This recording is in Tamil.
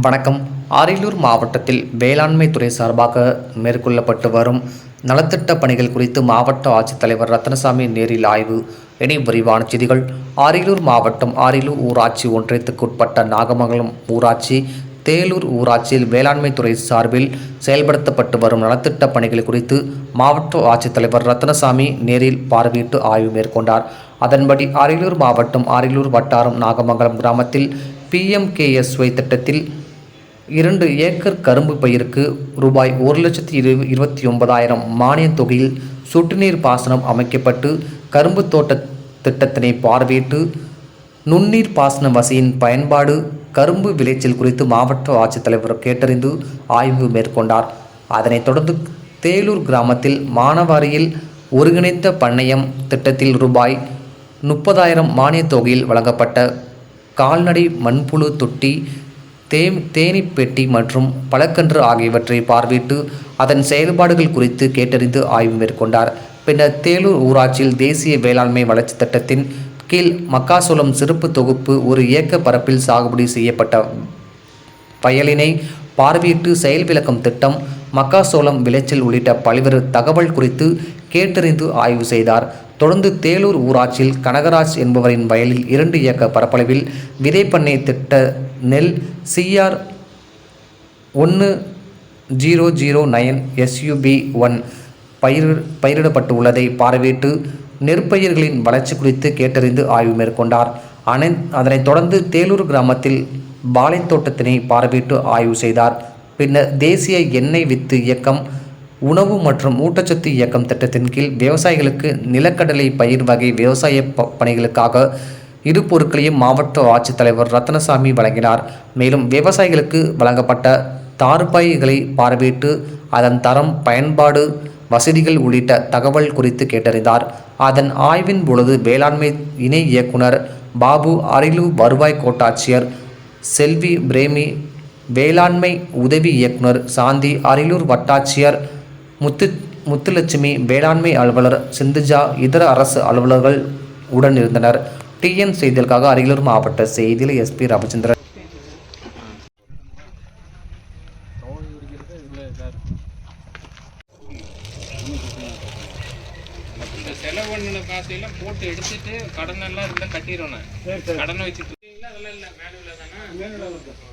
வணக்கம். அரியலூர் மாவட்டத்தில் வேளாண்மை துறை சார்பாக மேற்கொள்ளப்பட்டு வரும் நலத்திட்ட பணிகள் குறித்து மாவட்ட ஆட்சித்தலைவர் ரத்னசாமி நேரில் ஆய்வு. இனி விரிவான செய்திகள். அரியலூர் மாவட்டம் அரியலூர் ஊராட்சி ஒன்றியத்துக்குட்பட்ட நாகமங்கலம் ஊராட்சி தேலூர் ஊராட்சியில் வேளாண்மை துறை சார்பில் செயல்படுத்தப்பட்டு வரும் நலத்திட்ட பணிகள் குறித்து மாவட்ட ஆட்சித்தலைவர் ரத்னசாமி நேரில் பார்வையிட்டு ஆய்வு மேற்கொண்டார். அதன்படி அரியலூர் மாவட்டம் அரியலூர் வட்டாரம் நாகமங்கலம் கிராமத்தில் பிஎம்கேஎஸ்ஒய் திட்டத்தில் இரண்டு ஏக்கர் கரும்பு பயிருக்கு ரூபாய் ஒரு லட்சத்தி இரு இருபத்தி ஒன்பதாயிரம் மானியத் தொகையில் சொட்டுநீர் பாசனம் அமைக்கப்பட்டு கரும்பு தோட்ட திட்டத்தினை பார்வையிட்டு நுண்ணீர் பாசன வசதியின் பயன்பாடு கரும்பு விளைச்சல் குறித்து மாவட்ட ஆட்சித்தலைவர் கேட்டறிந்து ஆய்வு மேற்கொண்டார். அதனைத் தொடர்ந்து தேலூர் கிராமத்தில் மானவாரியில் ஒருங்கிணைந்த பண்ணையம் திட்டத்தில் ரூபாய் முப்பதாயிரம் மானியத் தொகையில் வழங்கப்பட்ட கால்நடை மண்புழு தொட்டி தே தேனிப்பெட்டி மற்றும் பழக்கன்று ஆகியவற்றை பார்வையிட்டு அதன் செயல்பாடுகள் குறித்து கேட்டறிந்து ஆய்வு மேற்கொண்டார். பின்னர் தேலூர் ஊராட்சியில் தேசிய வேளாண்மை வளர்ச்சி திட்டத்தின் கீழ் மக்காசோளம் சிறப்பு தொகுப்பு ஒரு ஏக்கர் பரப்பில் சாகுபடி செய்யப்பட்ட வயலினை பார்வையிட்டு செயல் விளக்கம் திட்டம் மக்காசோளம் விளைச்சல் உள்ளிட்ட பல்வேறு தகவல் குறித்து கேட்டறிந்து ஆய்வு செய்தார். தொடர்ந்து தேலூர் ஊராட்சியில் கனகராஜ் என்பவரின் வயலில் இரண்டு ஏக்கர் பரப்பளவில் விதைப்பண்ணை திட்ட நெல் சிஆர் ஒன்று zero zero nine sub one பயிர் பயிரிடப்பட்டு உள்ளதை பார்வையிட்டு நெற்பயிர்களின் வளர்ச்சி குறித்து கேட்டறிந்து ஆய்வு மேற்கொண்டார். அனை அதனைத் தொடர்ந்து தேலூர் கிராமத்தில் பாலைத்தோட்டத்தினை பார்வையிட்டு ஆய்வு செய்தார். பின்னர் தேசிய எண்ணெய் வித்து இயக்கம் உணவு மற்றும் ஊட்டச்சத்து இயக்கம் திட்டத்தின் கீழ் விவசாயிகளுக்கு நிலக்கடலை பயிர் வகை விவசாய ப- பணிகளுக்காக இரு பொருட்களையும் மாவட்ட ஆட்சித்தலைவர் ரத்னசாமி வழங்கினார். மேலும் விவசாயிகளுக்கு வழங்கப்பட்ட தார்பாய்களை பார்வையிட்டு அதன் தரம் பயன்பாடு வசதிகள் உள்ளிட்ட தகவல் குறித்து கேட்டறிந்தார். அதன் ஆய்வின் பொழுது வேளாண்மை இணை இயக்குனர் பாபு அரியலூர் வருவாய் கோட்டாட்சியர் செல்வி பிரேமி வேளாண்மை உதவி இயக்குனர் சாந்தி அரியலூர் வட்டாட்சியர் முத்து முத்துலட்சுமி வேளாண்மை அலுவலர் சிந்துஜா இதர அரசு அலுவலர்கள் உடன் இருந்தனர். டிஎன் செய்திகளுக்காக அரியலூர் மாவட்ட செய்தியில் எஸ்பி ரவிச்சந்திரன். இந்த செலவு பண்ணின காசையெல்லாம் போட்டு எடுத்துட்டு கடன் எல்லாம் இருந்தா கட்டிடுவேன் கடனை வச்சுட்டு இல்ல, அதெல்லாம் இல்ல. மேனுவல தானே?